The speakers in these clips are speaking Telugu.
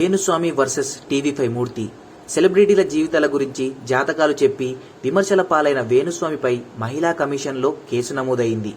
Venuswamy versus TV five Murthy. సెలబ్రిటీల జీవితాల గురించి జాతకాలు చెప్పి విమర్శల పాలైన వేణుస్వామిపై మహిళా కమిషన్లో కేసు నమోదైంది.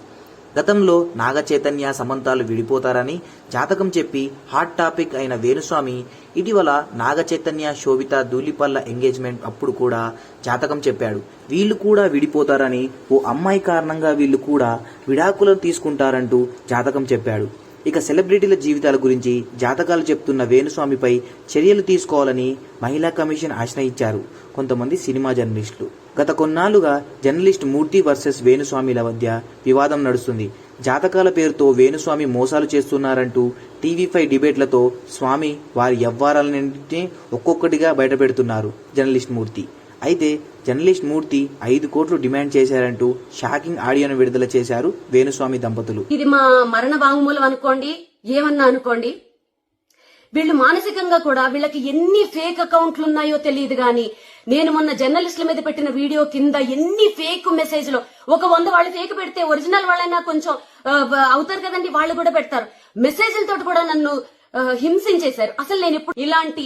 గతంలో నాగచైతన్య సమంతాలు విడిపోతారని జాతకం చెప్పి హాట్ టాపిక్ అయిన వేణుస్వామి ఇటీవల నాగచైతన్య శోభిత దూలిపల్ల ఎంగేజ్మెంట్ అప్పుడు కూడా జాతకం చెప్పాడు. వీళ్ళు కూడా విడిపోతారని ఓ అమ్మాయి కారణంగా వీళ్ళు కూడా విడాకులను తీసుకుంటారంటూ జాతకం చెప్పాడు. ఇక సెలబ్రిటీల జీవితాల గురించి జాతకాలు చెప్తున్న వేణుస్వామిపై చర్యలు తీసుకోవాలని మహిళా కమిషన్ ఆశ్రయించారు. కొంతమంది సినిమా జర్నలిస్టులు. గత కొన్నాళ్ళుగా జర్నలిస్ట్ మూర్తి వర్సెస్ వేణుస్వామిల మధ్య వివాదం నడుస్తుంది. జాతకాల పేరుతో వేణుస్వామి మోసాలు చేస్తున్నారంటూ టీవీ ఫైవ్ డిబేట్లతో స్వామి వారి వ్యవహారాలన్నింటినీ ఒక్కొక్కటిగా బయటపెడుతున్నారు జర్నలిస్ట్ మూర్తి. అయితే జర్నలిస్ట్ మూర్తి ఐదు కోట్లు డిమాండ్ చేశారంటూ షాకింగ్ ఆడియోను విడుదల చేశారు వేణుస్వామి దంపతులు. ఇది మా మరణ వాంగ్మూలం అనుకోండి ఏమన్నా అనుకోండి. వీళ్ళు మానసికంగా కూడా వీళ్ళకి ఎన్ని ఫేక్ అకౌంట్లు ఉన్నాయో తెలియదు గాని నేను మొన్న జర్నలిస్టుల మీద పెట్టిన వీడియో కింద ఎన్ని ఫేక్ మెసేజ్లు. ఒక వంద వాళ్ళు ఫేక్ పెడితే ఒరిజినల్ వాళ్ళైనా కొంచెం అవుతారు కదండి వాళ్ళు కూడా పెడతారు. మెసేజ్లతో కూడా నన్ను హింసించేశారు. అసలు నేను ఇప్పుడు ఇలాంటి